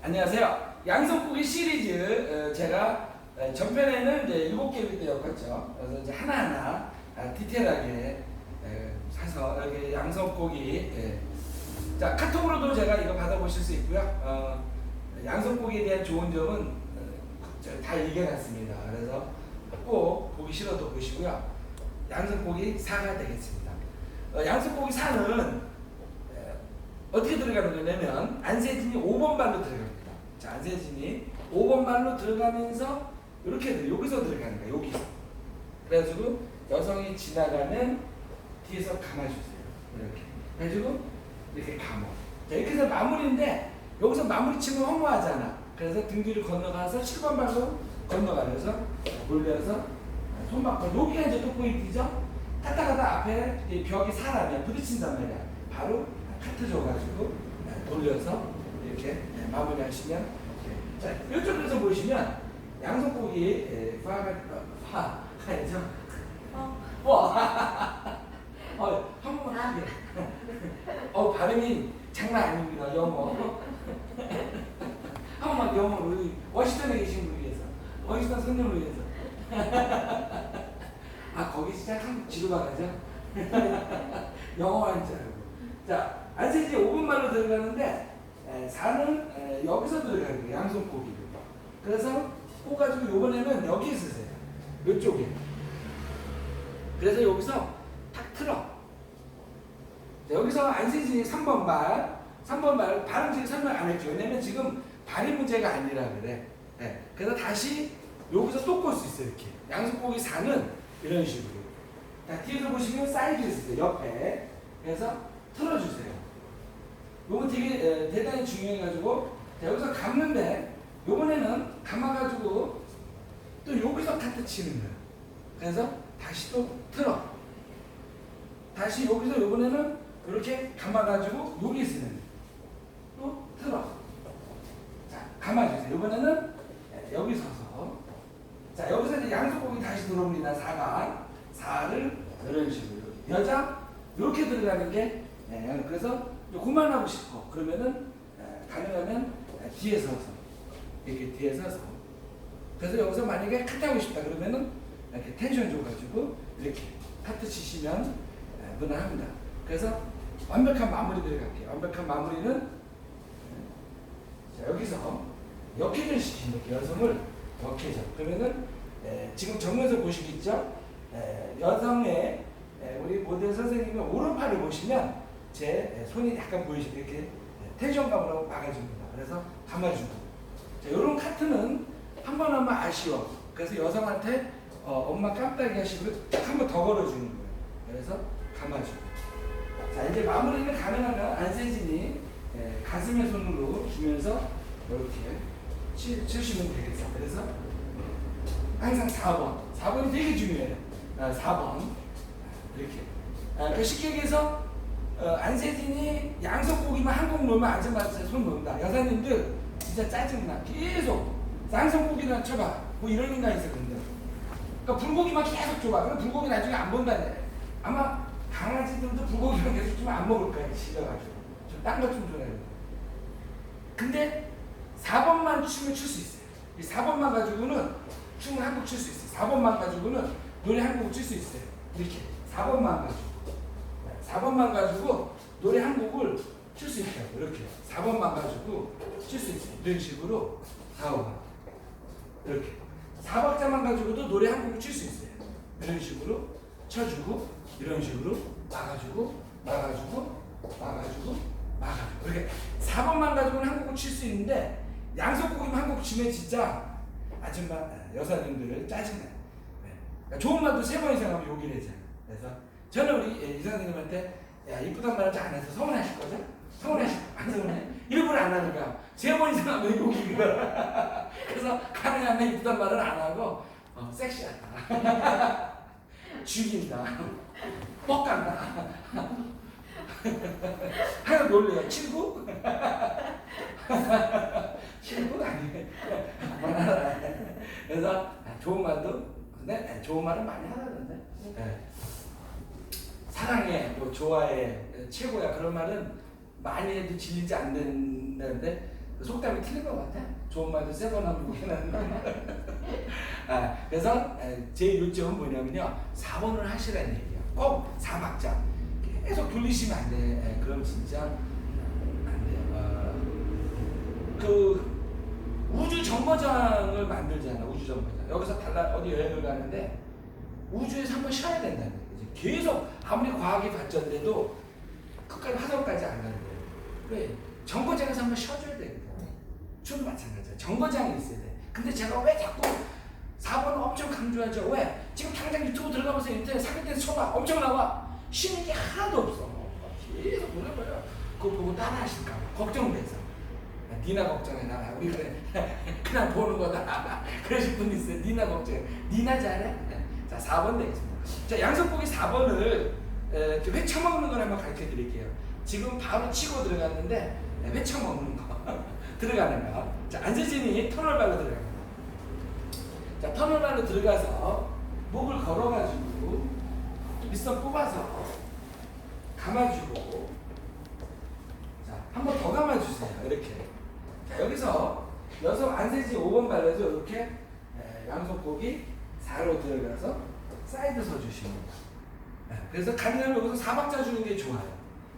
안녕하세요. 양성국의 시리즈 어, 제가 어, 전편에는 이제 일곱 개를 엮었죠. 그래서 이제 하나하나 아, 디테일하게 에, 사서 이렇게 양성국이 예. 자 카톡으로도 제가 이거 받아보실 수 있고요. 어, 양성국에 대한 좋은 점은 어, 다 얘기해놨습니다. 그래서 꼭 보기 싫어도 보시고요. 양성국이 4가 되겠습니다. 어, 양성국이 4는 어떻게 들어가는 거냐면 안세진이 5번 발로 들어갑니다. 자, 안세진이 5번 발로 들어가면서 이렇게 들 여기서 들어가는 거야. 여기서. 그래가지고 여성이 지나가면 뒤에서 감아주세요. 이렇게. 그래가지고 이렇게 감아. 자, 이렇게 해서 마무리인데 여기서 마무리 치면 허무하잖아. 그래서 등 뒤를 건너가서 7번 발로 건너가. 그래서 돌려서 손바닥. 여기가 이제 또 포인트죠. 갔다 가다 앞에 이 벽이 사람이야. 부딪힌단 말이야. 바로 카트 줘가지고 네, 돌려서 이렇게 네, 마무리하시면. 자 이쪽에서 보시면 양손고기 파가 파 아니죠? 어. 와, 어, 한 번만 하게. 어 발음이 장난 아닙니다 영어. 한 번만 영어로 우리 워싱턴에 계신 분을 위해서, 워싱턴 손님을 위해서. 아 거기 진짜 참 지루 가죠? 영어 하는 줄 알고. 자, 안세지 5분 만로 들어가는데 에, 4는 에, 여기서 들어가는 거예요. 양손고기로. 그래서 꼬가지고 요번에는 여기 쓰세요. 이쪽에. 그래서 여기서 탁 틀어. 자, 여기서 안세진이 3번 발, 3번 발, 발음 지금 설명 안 했죠. 왜냐면 지금 발이 문제가 아니라 그래. 예, 그래서 다시 여기서 또 꼴 수 있어요. 이렇게. 양손고기 4는 이런 식으로. 자, 뒤에서 보시면 사이드 있어요. 옆에. 그래서 틀어주세요. 요거 되게 에, 대단히 중요해가지고 자, 여기서 감는데 요번에는 감아가지고 또 여기서 카트 치는 거야. 그래서 다시 또 틀어. 다시 여기서 요번에는 이렇게 감아가지고 여기 쓰는. 또 틀어. 자, 감아주세요. 요번에는 에, 여기 서서 자, 여기서 이제 양손목이 다시 들어옵니다. 4가 4를 이런 식으로 여자 이렇게 들어가는 게 예, 그래서 그만하고 싶어. 그러면은 예, 가능하면 예, 뒤에 서서 이렇게 뒤에 서서 그래서 여기서 만약에 카트 하고 싶다 그러면은 이렇게 텐션 줘가지고 이렇게 카트 치시면 예, 무난합니다. 그래서 완벽한 마무리 들어갈게요. 완벽한 마무리는 예, 자, 여기서 역회전 시키는. 여성을 역회전. 그러면은 예, 지금 정면에서 보시겠죠? 예, 여성의 예, 우리 모델 선생님의 오른팔을 보시면 제 예, 손이 약간 보이시죠? 이렇게 예, 텐션감으로 막아줍니다. 그래서 감아주고. 자, 이런 카트는 한 번 하면 아쉬워. 그래서 여성한테 어, 엄마 깜빡이 하시고 딱한번 더 걸어주는 거예요. 그래서 감아주고. 자, 이제 마무리는 가능하면 안세진이 예, 가슴에 손으로 주면서 이렇게 치, 치시면 되겠어. 그래서 항상 4번. 4번이 되게 중요해요. 아, 4번. 이렇게. 아, 그 쉽게 얘기해서 어, 안세진이 양손고기만 한곡 놓으면 아줌마한테 손 놓는다. 여사님들 진짜 짜증나. 계속 양손고기나 쳐봐. 뭐 이런 인간 있어 근데. 그러니까 불고기만 계속 줘봐. 그럼 불고기 나중에 안 본다네. 아마 강아지들도 불고기만 계속 주면 안 먹을 거야. 싫어가지고. 좀딴거좀 줘야 돼. 근데 4번만 추면 출수 있어요. 이 4번만 가지고는 춤을 한곡출수 있어요. 4번만 가지고는 노래 한 곡을 출수 있어요. 이렇게 4번만 가지고 4번만 가지고 노래 한 곡을 출수 있어요. 이렇게 4번만 가지고 출수 있어요. 이런 식으로 4번 이렇게 4박자만 가지고도 노래 한 곡을 출수 있어요. 이런 식으로 쳐주고 이런 식으로 막아주고 막아주고 막아주고 막아주고 이렇게 4번만 가지고는 한 곡을 칠 수 있는데 양손곡이면 한 곡 치면 진짜 아줌마 여사님들 짜증나. 네. 그러니까 좋은 말도 세 번 이상 하면 욕이 되잖아. 그래서 저는 우리 예, 이 선생님한테 야 이쁘단 말잘안 해서 서운하실 거죠? 서운하실 안 서운해? 일부러 안 하니까 세 번 이상 하면 욕이 거야. 그래서 가능하면 이쁘단 말을 안 하고 어, 섹시하다. 죽인다. 뻑간다. 하나 놀래요. 친구? 친구 아니에요. 그래서 좋은 말도 근데 좋은 말은 많이 하라던데. 네. 사랑해, 뭐 좋아해, 최고야 그런 말은 많이 해도 질리지 않는다는데 속담이 틀린 것 같아. 좋은 말도 세 번 하면 무게는. 아, 그래서 에, 제 요점은 뭐냐면요. 4번을 하시라는 얘기야. 꼭 4박자. 계속 돌리시면 안 돼. 에, 그럼 진짜 안 돼요. 어, 그 우주 정거장을 만들잖아. 우주 정거장. 여기서 달라 어디 여행을 가는데 우주에서 한번 쉬어야 된다는. 계속 아무리 과학이 발전돼도 끝까지 화성까지 안 가는 거예요. 왜? 정거장에서 한번 쉬어줘야 되거든. 주도 마찬가지야. 정거장이 있어야 돼. 근데 제가 왜 자꾸 4번을 엄청 강조하죠? 왜? 지금 당장 유튜브 들어가면서 인터넷 사기댄스 쳐봐. 엄청 나와. 쉬는 게 하나도 없어. 계속 보내버려. 그거 보고 따라 하실까 봐. 걱정돼서. 야, 니나 걱정해라. 우리 그래. 그냥 보는 거다. 그러실 분 있어요. 니나 걱정해. 니나 잘해? 자, 4번 되겠습니다. 자, 양석복이 4번을 이렇게 회 처먹는 걸 한번 가르쳐 드릴게요. 지금 바로 치고 들어갔는데 네, 회 처먹는 거. 들어가는 거. 자, 안세진이 터널발로 들어갑니다. 자, 터널발로 들어가서 목을 걸어가지고 밑선 뽑아서 감아주고 자, 한 번 더 감아주세요. 이렇게. 자, 여기서 여성 안세진 5번 발라서 이렇게 에, 양손목이 4로 들어가서 사이드 서주시면 돼요. 네, 그래서 가능하면 여기서 사박자 주는 게 좋아요.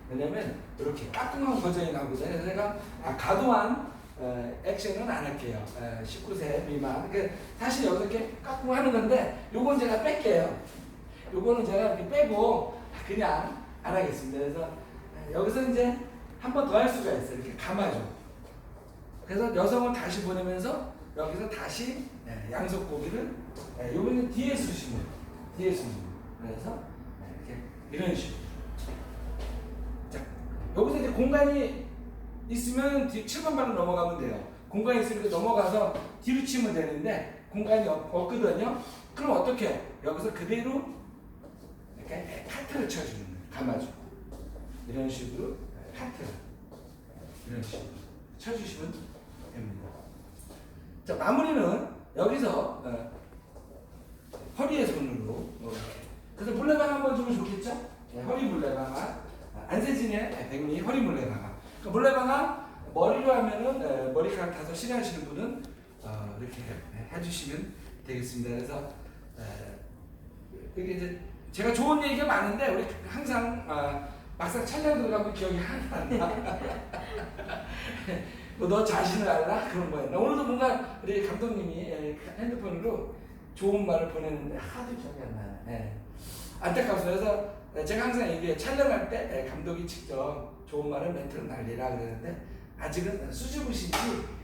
왜냐면 이렇게 까꿍한 버전이 나오거든요. 그래서 제가 아, 과도한 어, 액션은 안 할게요. 어, 19세 미만. 그 사실 여기서 이렇게 까꿍하는 건데 요건 제가 뺄게요. 요거는 제가 이렇게 빼고 그냥 안 하겠습니다. 그래서 어, 여기서 이제 한 번 더 할 수가 있어요. 이렇게 감아줘. 그래서 여성을 다시 보내면서 여기서 다시 예, 양속 고기를 예, 요거는 뒤에 수시면 수시면 그래서 예, 이렇게 이런 식으로 자 여기서 이제 공간이 있으면 뒤 7번 발로 넘어가면 돼요 공간이 있으면 넘어가서 뒤로 치면 되는데 공간이 없, 없거든요 그럼 어떻게 해요? 여기서 그대로 이렇게 카트를 쳐주는 거예요 감아주고 이런 식으로 카트 이런 식으로 쳐주시면 됩니다. 자 마무리는 여기서 어, 허리에 손으로 이렇게. 그래서 물레방 한번 주면 좋겠죠? 네, 허리 물레방아 아, 안세진의 백미 허리 물레방아. 그 물레방아 머리로 하면은 에, 머리카락 타서 싫어하시는 분은 어, 이렇게 해- 해주시면 되겠습니다. 그래서 에, 이제 제가 좋은 얘기가 많은데 우리 항상 아, 막상 촬영 들어가면 기억이 하나도 안 나. 뭐너 자신을 알라? 그런 거였나? 오늘도 뭔가 우리 감독님이 예, 핸드폰으로 좋은 말을 보냈는데 하도 기억이 안 나요. 예. 안타깝습니다. 그래서 예, 제가 항상 얘기해요. 촬영할 때 예, 감독이 직접 좋은 말을 멘트를 날리라 그러는데 아직은 수줍으신지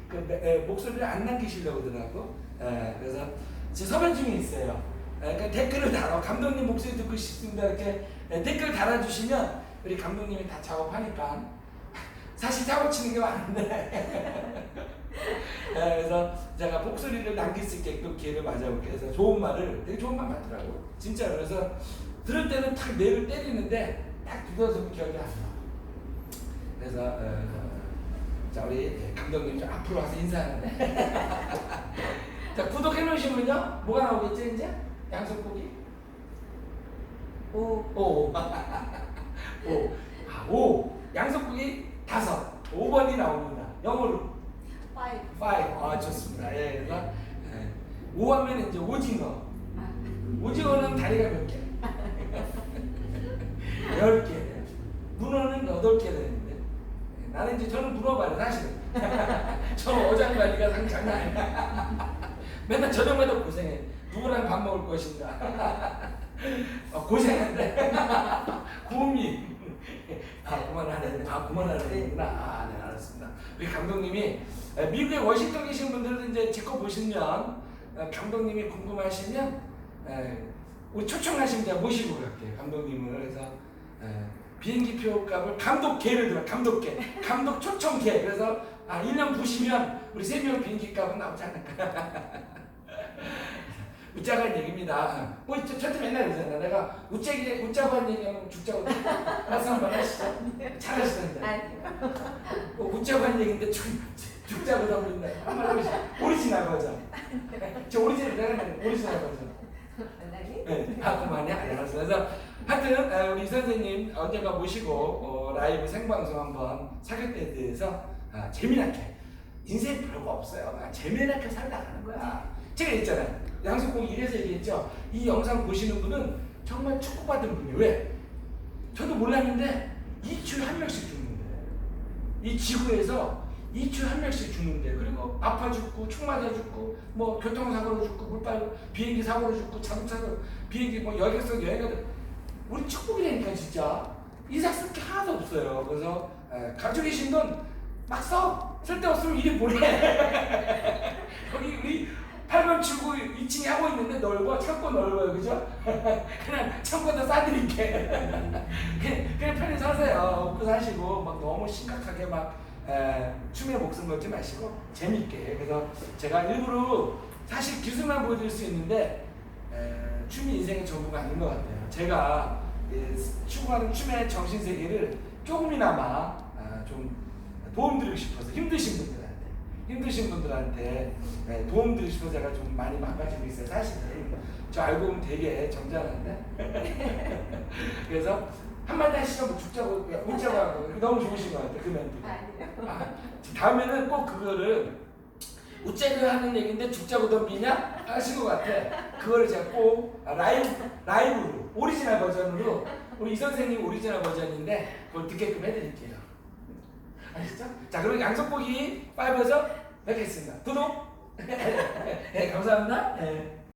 그 매- 예, 목소리를 안 남기시려고 하더라고. 예, 그래서 제 서면 중에 있어요. 예, 그러니까 댓글을 달아. 감독님 목소리 듣고 싶습니다. 이렇게 예, 댓글 달아주시면 우리 감독님이 다 작업하니까 사실 작업 치는 게 많은데 네, 그래서 제가 목소리를 남길 수 있게끔 기회를 맞아볼게요. 그래서 좋은 말을 되게 좋은 말 맞더라고. 진짜로. 그래서 들을 때는 탁 뇌를 때리는데 딱 들어서 기억이 안 나. 그래서 어, 자 우리 감독님 좀 앞으로 와서 인사하는데 자 구독해 놓으시면요 뭐가 나오겠죠 이제 양손고기 오, 오. 오. 아, 오. 양손고기 다섯. 5번이 나옵니다. 영어로 파이브. 5. 아, 좋습니다. 예, 그래서 예. 5 하면 이제 오징어. 아, 오징어는 다리가 몇 개? 10개. 문어는 8개 되는데. 예, 나는 이제 저는 문어 봐요, 사실은. 저는 어장 관리가 상 장난 아니야. 맨날 저녁마다 고생해. 누구랑 밥 먹을 것인가. 아, 고생한데. 고민. 아, 그만하네. 아, 그만하는구나. 아, 네, 알았습니다. 우리 감독님이 에, 미국에 워싱턴 계신 분들은 이제 제 거 보시면 어, 감독님이 궁금하시면 에, 우리 초청하시면 제가 모시고 갈게요. 감독님을. 그래서 에, 비행기 표 값을 감독계를 들어 감독계. 감독 초청계. 그래서 아 1년 부시면 우리 세명 비행기 값은 나오지 않을까 웃자고 한 얘기입니다 뭐 저, 저한테 맨날 그러잖아 내가 웃자기, 웃자고 한 얘기하면 죽자고 말씀 한번 하시죠 잘하시는데 아니요. 뭐 웃자고 한 얘기인데 죽, 죽자고 더블린다 한번 해보시죠 오리지널 버전 저 오리지널 내가 오리지널 버전? 네, 아, 그만해. 알았어. 그래서 하여튼 어, 우리 선생님 언젠가 모시고 어, 라이브 생방송 한번 사격대에 대해서 아, 재미나게 인생 별거 없어요. 그냥 재미나게 살다 가는 거야. 제가 있잖아요. 양석공 이래서 얘기했죠. 이 영상 보시는 분은 정말 축복받은 분이에요. 왜? 저도 몰랐는데 2주에 한 명씩 죽는데 이 지구에서 2주에 한 명씩 죽는데 그리고 아파 죽고 총 맞아 죽고 뭐 교통사고로 죽고 물빨 비행기 사고로 죽고 자동차로 비행기 뭐 여객선 여행가들 우리 축복이라니까 진짜 이삭 쓸게 하나도 없어요. 그래서 에, 가지고 계신 분 막 써. 쓸데없으면 이리 보내. 여기 우리 8번 출구 2층에 하고 있는데 넓어. 창고 넓어요. 그죠? 그냥 창고에다 싸드릴게. 그냥, 그냥 편히 사세요. 먹고 사시고 막 너무 심각하게 막 에, 춤에 목숨 걸지 마시고 재밌게. 그래서 제가 일부러 사실 기술만 보여드릴 수 있는데 에, 춤이 인생의 전부가 아닌 것 같아요. 제가 예, 추구하는 춤의 정신 세계를 조금이나마 아, 좀 도움드리고 싶어서 힘드신 분들한테 힘드신 분들한테 예, 도움 드리고 싶어서 제가 좀 많이 망가지고 있어요. 사실은 저 알고 보면 되게 점잖은데 그래서 한마디 하시죠. 뭐 죽자고 웃자고 하고 너무 좋으신 것 같아요. 그 멘트. 아니요. 아, 다음에는 꼭 그거를 웃자고 하는 얘기인데 죽자고 덤비냐 하신 것 같아. 그거를 제가 꼭 라이브 라이브로 오리지널 버전으로 우리 이 선생님 오리지널 버전인데 그걸 듣게끔 해드릴게요. 아시죠? 자 그럼 양석보기 5에서 뵙겠습니다. 구독. 네 감사합니다. 네.